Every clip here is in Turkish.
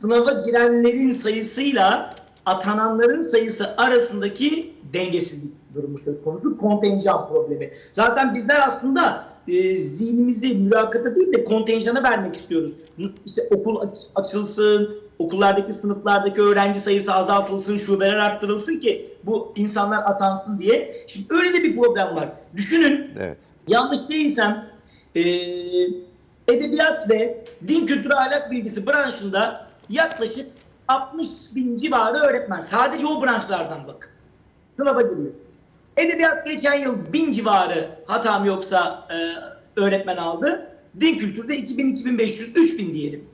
sınava girenlerin sayısıyla atananların sayısı arasındaki dengesizlik durumu söz konusu. Kontenjan problemi. Zaten bizler aslında e, zihnimizi mülakata değil de kontenjana vermek istiyoruz. İşte okul aç- açılsın, okullardaki sınıflardaki öğrenci sayısı azaltılsın, şubeler arttırılsın ki bu insanlar atansın diye. Şimdi öyle de bir problem var. Düşünün Evet. yanlış değilsem e, edebiyat ve din kültürü ahlak bilgisi branşında yaklaşık 60 bin civarı öğretmen. Sadece o branşlardan bak. Sınava giriyor. Edebiyat geçen yıl 1000 civarı hatam yoksa e, öğretmen aldı. Din kültürde 2000, 2500, 3000 diyelim.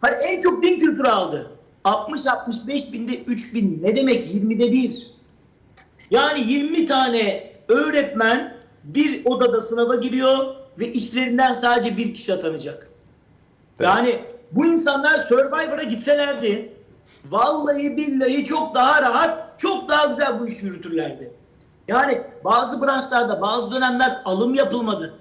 Hani en çok din kültürü aldı. 60-65 binde 3000 ne demek 20'de bir. Yani 20 tane öğretmen bir odada sınava giriyor ve işlerinden sadece bir kişi atanacak. Yani bu insanlar Survivor'a gitselerdi vallahi billahi çok daha rahat, çok daha güzel bu işi yürütürlerdi. Yani bazı branşlarda bazı dönemler alım yapılmadı.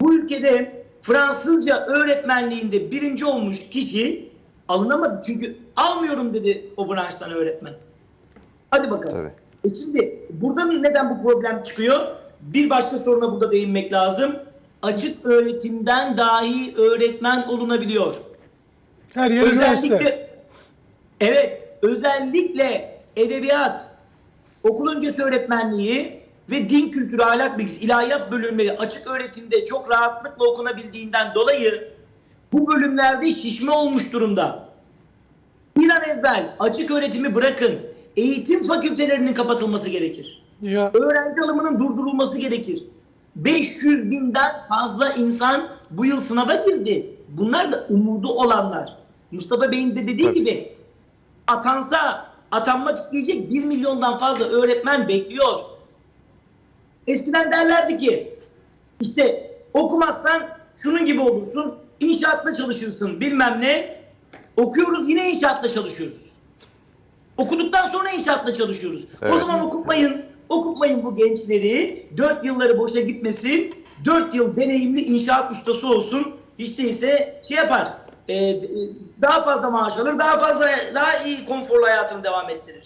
Bu ülkede Fransızca öğretmenliğinde birinci olmuş kişi alınamadı. Çünkü almıyorum dedi o branştan öğretmen. Hadi bakalım. Tabii. E şimdi burada neden bu problem çıkıyor? Bir başka soruna burada değinmek lazım. Açık öğretimden dahi öğretmen olunabiliyor. Her yer üniversite. Özellikle evet, özellikle edebiyat, okul öncesi öğretmenliği ve din kültürü ahlak bilgisi ilahiyat bölümleri açık öğretimde çok rahatlıkla okunabildiğinden dolayı bu bölümlerde şişme olmuş durumda. Bir an evvel açık öğretimi bırakın. Eğitim fakültelerinin kapatılması gerekir. Ya Öğrenci alımının durdurulması gerekir. 500 binden fazla insan bu yıl sınava girdi. Bunlar da umudu olanlar. Mustafa Bey'in de dediği Tabii. gibi atansa atanmak isteyecek 1 milyondan fazla öğretmen bekliyor. Eskiden derlerdi ki işte okumazsan şunun gibi olursun, inşaatta çalışırsın bilmem ne. Okuyoruz yine inşaatta çalışıyoruz. Okuduktan sonra inşaatta çalışıyoruz. O Evet. zaman okutmayın. Okutmayın bu gençleri. Dört yılları boşa gitmesin. Dört yıl deneyimli inşaat ustası olsun. Hiç değilse şey yapar. e, e, daha fazla maaş alır. Daha fazla daha iyi konforlu hayatını devam ettirir.